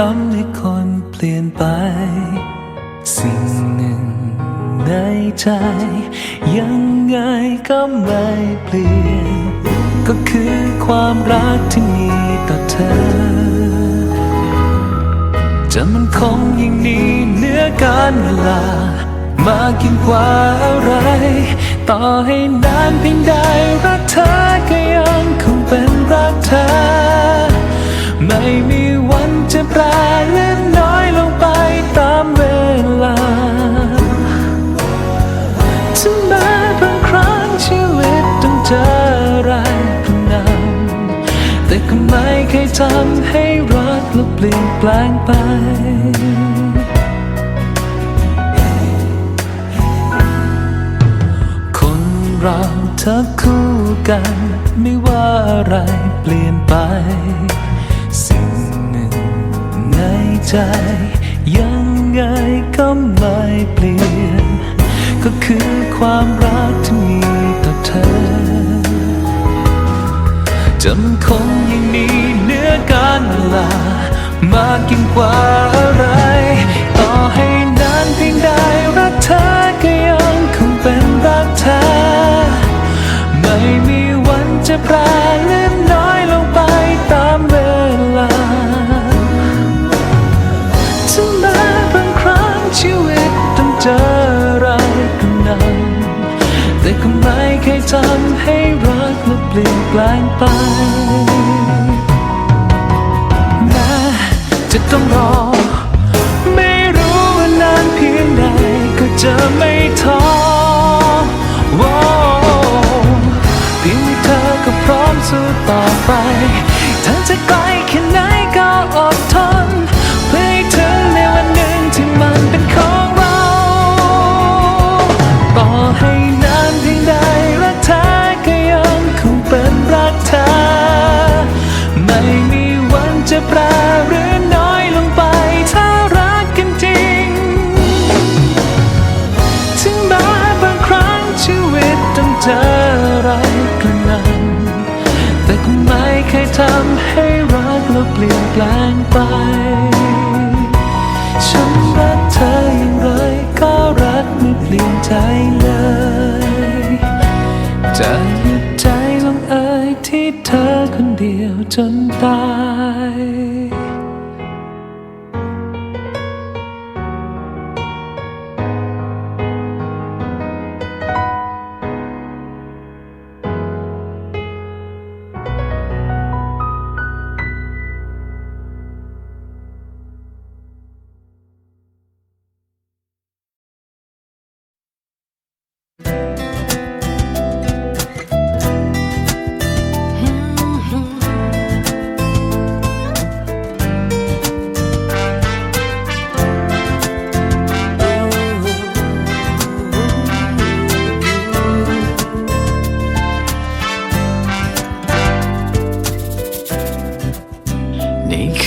ทำให้คนเปลี่ยนไป สิ่งหนึ่งในใจ ยังไงก็ไม่เปลี่ยน ก็คือความรักที่มีต่อเธอ จะมันคงยิ่งนี้เหนื้อการเวลา มากยิ่กว่าอะไร ต่อให้นานเพียงใด ทำให้รักและเปลี่ยนแปลงไป คนเราถ้าคู่กัน ไม่ว่าอะไรเปลี่ยนไป สิ่งหนึ่งในใจ ยังไงก็ไม่เปลี่ยน ก็คือความรักที่มีต่อเธอจำคงยังมี การเวลามากยิ่งกว่าอะไร ต่อให้นานเพียงใดรักเธอก็ยังคงเป็นรักเธอ ไม่มีวันจะแปรเลื่อนน้อยลงไปตามเวลาถึงแม้บางครั้งชีวิตต้องเจออะไรก็นั้นแต่ก็ไม่เคยทำให้รักและเปลี่ยนแปลงไป ต้องรอ ไม่รู้ว่านานเพียงใดก็จะไม่ท้อว้เพียงมีเธอก็พร้อมสู้ต่อไปเธอจะไกลแค่ไหนก็อดทน ระนั้น แต่ก็ไม่เคยทำให้รักเราเปลี่ยนแปลงไป ฉันรักเธออย่างไรก็รักไม่เปลี่ยนใจเลย จะหยุดใจลงเอยที่เธอคนเดียวจนตาย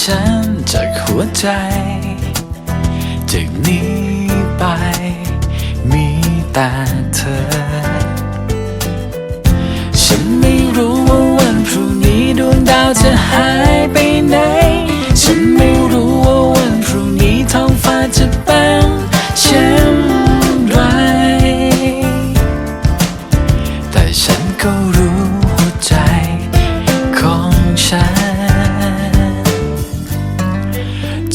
ฉันจากหัวใจ จากนี้ไป มีแต่เธอ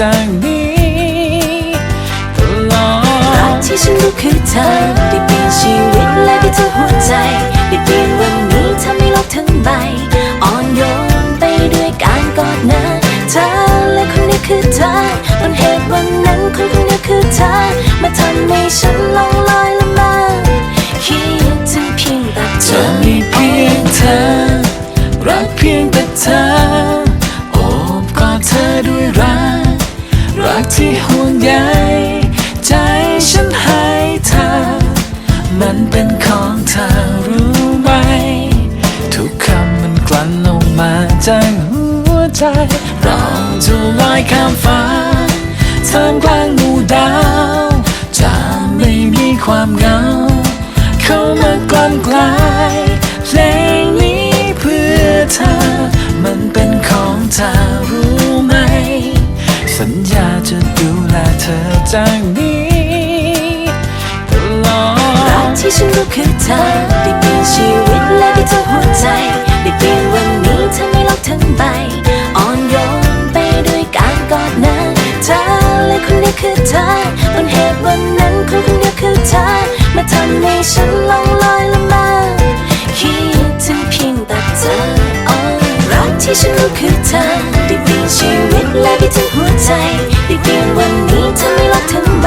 จากนี้ตลอดรักที่ฉันรู้คือเธอได้เปลี่ยนชีวิตและได้เธอหัวใจได้เปลี่ยนวันนี้ทำให้โลกทั้งใบอ่อนโยนไปด้วยการกอดนะเธอและคนนี้คือเธอต้นเหตุวันนั้นคนคนนี้คือเธอมาทำให้ฉันลง เป็นของเธอ คือเธอ ได้เปลี่ยนชีวิตและได้ทั้งหัวใจ ได้เปลี่ยนวันนี้ทำให้โลกทั้งใบ อ่อนโยนไปด้วยการกอดนะเธอและคนนี้คือเธอต้นเหตุวันนั้นคนคนนี้คือเธอ มาทำให้ฉันลองลอยละมาคิดถึงเพียงแต่เธออ๋อรักที่ฉันรู้คือเธอ ได้เปลี่ยนชีวิตและได้ทั้งหัวใจ ได้เปลี่ยนวันนี้ทำให้โลกทั้งใบ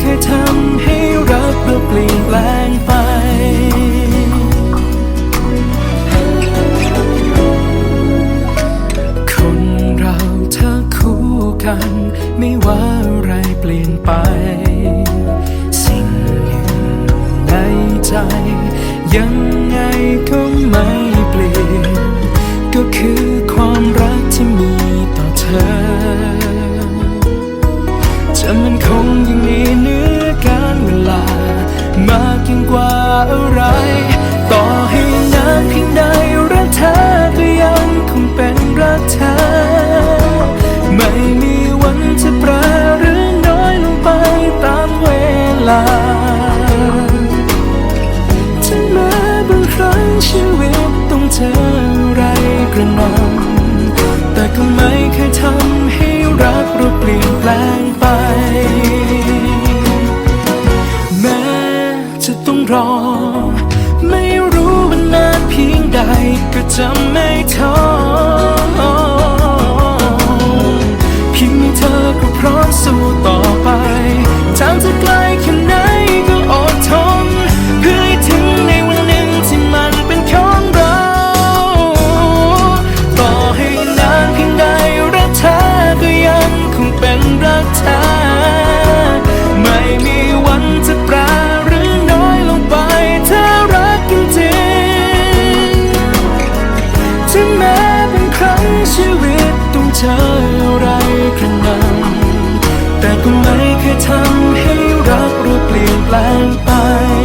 เคยทำ ลาถึงแม้บางครั้งชีวิตต้องเจออะไรกระหน่ำแต่ก็ไม่เคยทำให้รักเราเปลี่ยนแปลงไป แม้จะต้องรอ ไม่รู้ว่านานเพียงใดก็จะไม่ท้อ เร